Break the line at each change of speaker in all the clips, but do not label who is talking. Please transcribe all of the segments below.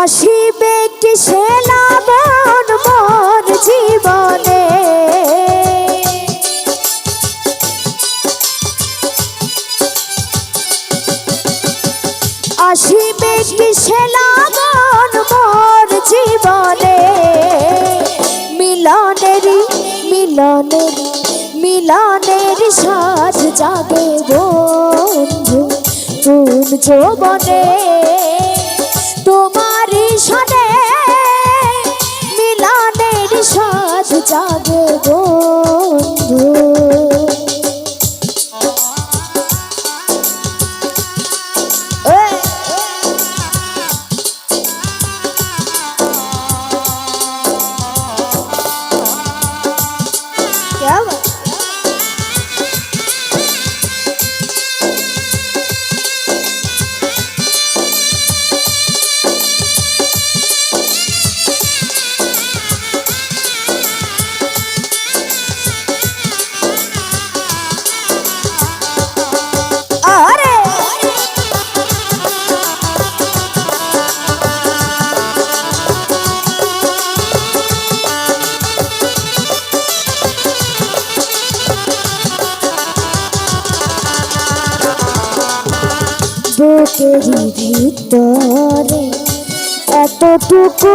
আসিবে কি সে লাবণ মোর জীবনে? আসিবে কি সে লাবণ মোর জীবনে? মিলনেরি মিলনের মিলনের সাজ জাগে বন্ধু, কোন যৌবনে? তোমারই क्या বুকেরই ভিতরে এতটুকু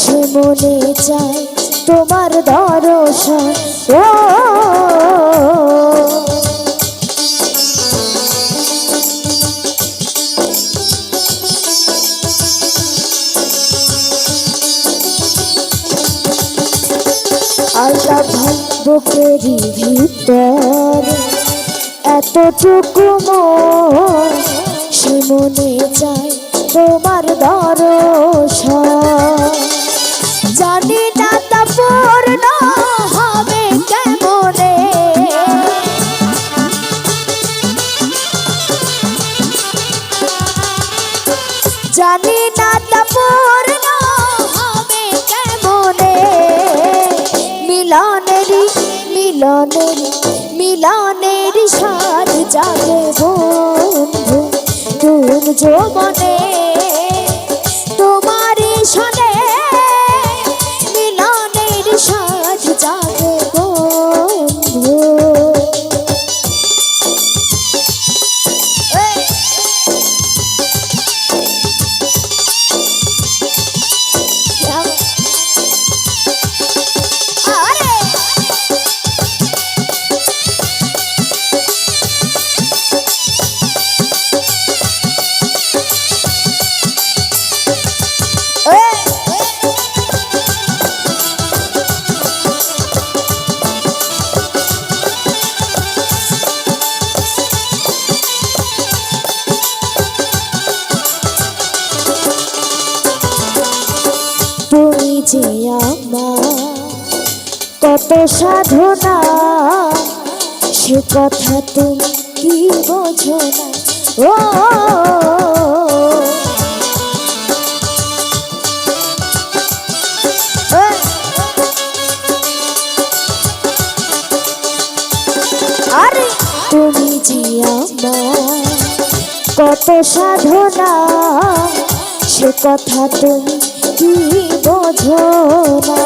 সে মনে চায় তোমার দর্শন। ও আল্লাহ ভাই বুকেরই ভিতরে। এতটুকু মন সে চায় তোমার দর্শন। জানি না তা পূর্ণ হবে কেমনে। জানি না তা পূর্ণ হবে কেমনে। মিলনেরি মিলনেরি মিলনেরি সাজ যৌবনে যে আমার কত সাধনা, সে কথা তুমি কি বোঝো না? ও তুমি কত সাধনা, সে কথা তুমি কি বোঝো না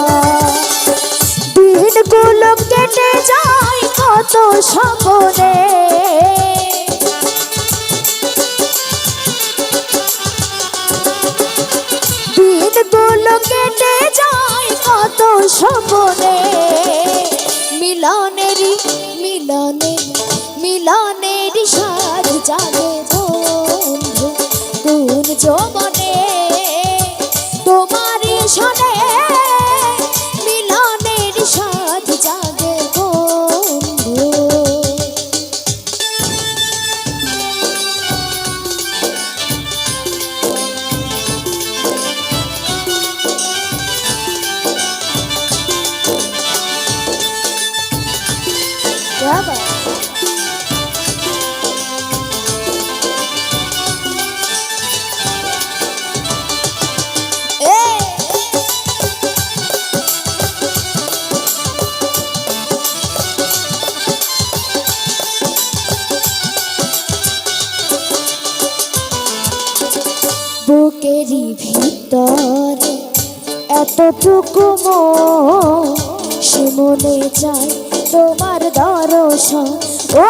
দিনগুলো কেটে যায় কত সপনে দিনগুলো কেটে যায় কত সপনে মিলনেরই মিলনের মিলনেরই জাগে বন্ধু। কোন যৌবনে এতটুকু মন চায় তোমার দর্শন। ও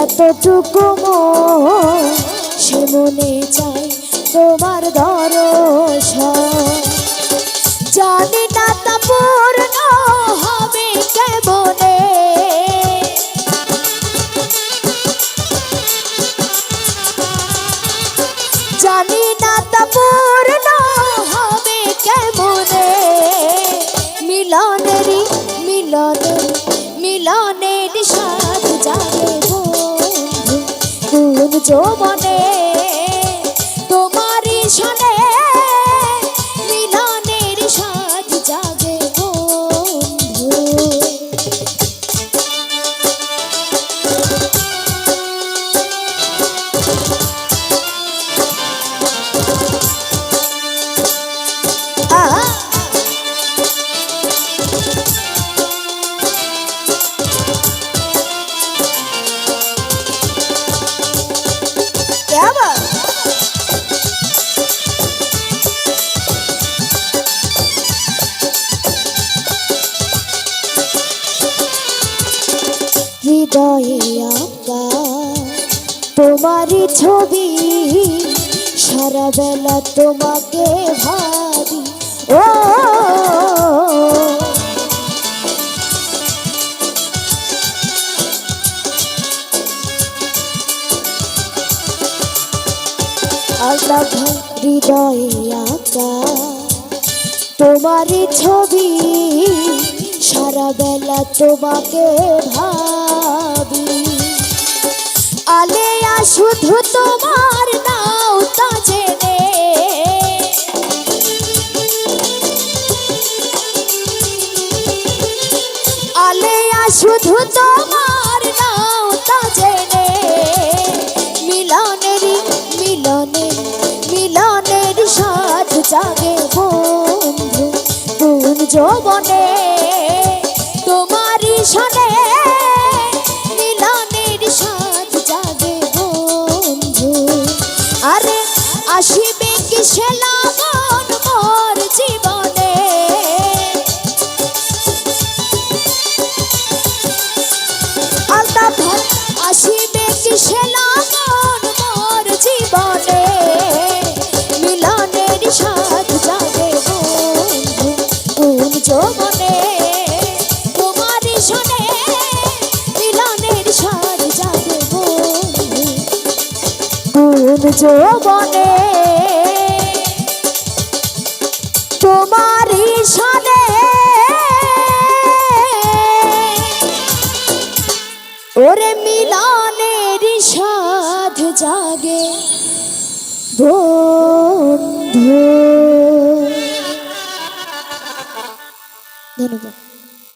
এতটুকু মন চায় তোমার দর্শন। জানি না তা পূর্ণ হবে কেমনে। জানি না তা পূর্ণ হবে কেমনে। মিলনেরই মিলনের মিলনের সাথ যাবে বন্ধু, কোন ছবি সারা বেলা তোমাকে ভাবি ও আল্লাহ হৃদয়ে ছবি সারা বেলা তোমাকে ভাবি। শুধু তোমার নাও তা জেনে। আলেয়া, শুধু তোমার নাও তা জেনে। মিলনের মিলনের সাথ জাগে বন্ধু। কোন যৌবনে যৌবনে। তোমারই শোনে ওরে মিলনের সাধ জাগে বন্ধু। ধন্যবাদ।